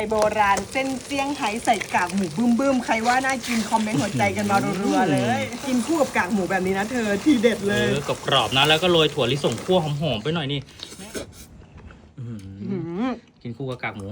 ยโบราณ เส้นเจี้ยงไฮ้ใส่กากหมูบึ้มบึ้มๆ ใครว่าน่ากินคอมเมนต์หัวใจกันมารัวๆเลย กินคู่กับกากหมูแบบนี้นะเธอทีเด็ดเอเลยอกรอบๆนะแล้วก็โรยถั่วลิสงคั่วหอมๆไปหน่อยนี่อื้อหือหืมกินคู่กับกากหมู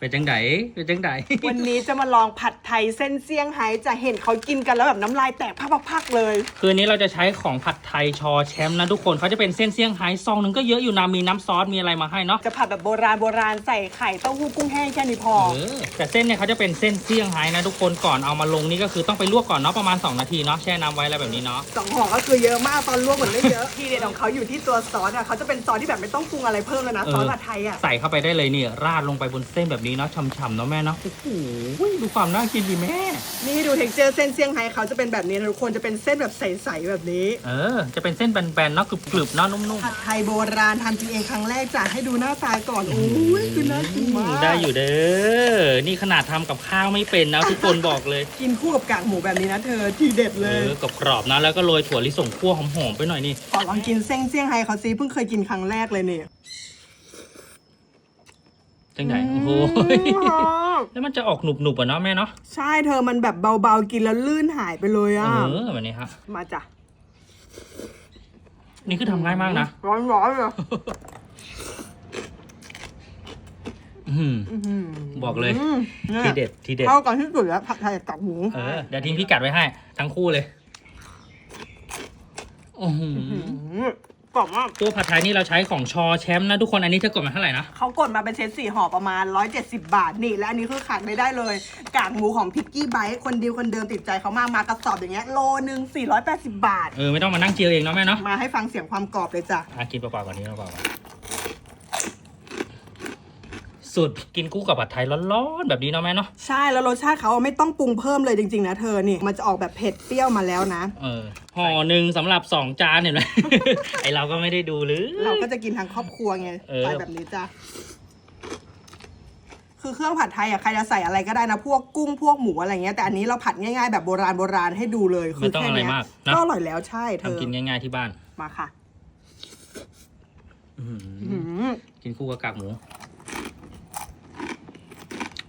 เป็นจังไดเป็นจังไดวันนี้จะมาลองผัดไทยเส้นเซี่ยงไฮ้จะเห็นเขากินกันแล้วแบบน้ำลายแตกพักๆๆเลย คืนนี้เราจะใช้ของผัดไทยชอแชมป์นะทุกคนเขาจะเป็นเส้นเซี่ยงไฮ้ซองหนึ่งก็เยอะอยู่นะมีน้ำซอสมีอะไรมาให้เนาะจะผัดแบบโบราณโบราณใส่ไข่เต้าหู้กุ้งแห้งแค่นี้พอเออแต่เส้นเนี่ยเขาจะเป็นเส้นเซี่ยงไฮ้นะทุกคนก่อนเอามาลงนี่ก็คือต้องไปลวกก่อนเนาะประมาณ 2 นาทีเนาะแช่น้ำไว้อะไรแบบนี้เนาะสองห่อก็คือเยอะมากตอนลวกเหมือนไม่เยอะที่เด็ดของเขาอยู่ที่ตัวซอสอะเขาจะเป็นซอสที่แบบไม่ต้องปรุงอะไรเพิ่มเลยนะซอสผัดไทยอะใส่เข้าไปได้เลยนี่ราดลงไปบนเส้นแบบนี้เนาะช่ำๆเนาะแม่เนาะโอ้โหดูความน่ากินดีแม่ นี่ดูเท็กเจอร์เส้นเซี่ยงไฮ้เขาจะเป็นแบบนี้นะทุกคนจะเป็นเส้นแบบใสๆแบบนี้ เออ จะเป็นเส้นแบนๆเนาะกรึบๆเนาะนุ่มผัดไทยโบราณทำกินเองครั้งแรกจะให้ดูหน้าตาก่อนโอ้ยคือน่ากินมากๆได้อยู่เด้อ นี่ขนาดทำกับข้าวไม่เป็นนะทุกคนบอกเลย กินคู่กับกากหมูแบบนี้นะเธอทีเด็ดเอเลยอกรอบๆนะแล้วก็โรยถั่วลิสงคั่วหอมๆไปหน่อยนี่ ขอลองกินเส้นเซี่ยงไฮ้เขาซิเพิ่งเคยกินครั้งแรกเลยเนี่ย จังไหนโอ้โหแล้วมันจะออกหนุบๆอะเนาะแม่เนาะใช่เธอมันแบบเบาๆกินแล้วลื่นหายไปเลยเออะ อแบบนี้ครับมาจ้ะนี่คือทำง่ายมากนะร้อนๆเลยอื้อหือ อื้อหือบอกเลยอืมนี่ยทีเด็ดทีเด็ด เข้ากันที่สุดแล้วผัดไทยกับกากหมูเออเดี๋ยวทิ้งพิกัดไว้ให้ ทั้งคู่เลยโอ้โหอืม กรอบมากตัวผัดไทยนี่เราใช้ของชอแชมป์นะทุกคนอันนี้เธอกดมาเท่าไหร่นะเขากดมาเป็นเซตสี่ห่อประมาณ 170 บาทนี่ และอันนี้คือขาดไม่ได้เลย กากหมูของพิกกี้ไบท์คนเดียวคนเดิมติดใจเขามากมากระสอบอย่างเงี้ยโลนึง480 บาท เออไม่ต้องมานั่งเจียวเองเนาะแม่เนาะมาให้ฟังเสียงความกรอบเลยจ้ะอะกินเปล่าๆก่อนนี้เปล่าๆก่อน สุดกินคู่กับผัดไทยร้อนๆ แบบนี้เนาะแม่เนาะ ใช่แล้วรสชาติเขาอะไม่ต้องปรุงเพิ่มเลยจริง ๆ นะเธอนี่มันจะออกแบบเผ็ดเปรี้ยวมาแล้วนะ เออห่อหนึ่งสำหรับสองจานเห็นไหม ไอเราก็ไม่ได้ดูหรือ เราก็จะกินทั้งครอบครัวไงเออ ไปแบบนี้จ้ะคือเครื่องผัดไทยอะใครจะใส่อะไรก็ได้นะ พวกกุ้งพวกหมูอะไรเงี้ยแต่อันนี้เราผัดง่ายๆแบบโบราณโบราณให้ดูเลยคืไม่ต้องอะไรแค่เนี้ยมากนะ ก็อร่อยแล้วใช่เธอทำกินง่ายๆที่บ้านมาค่ะอื้อหือหืมกินคู่กับกากหมู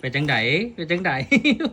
เป็นจังไดเป็นจังได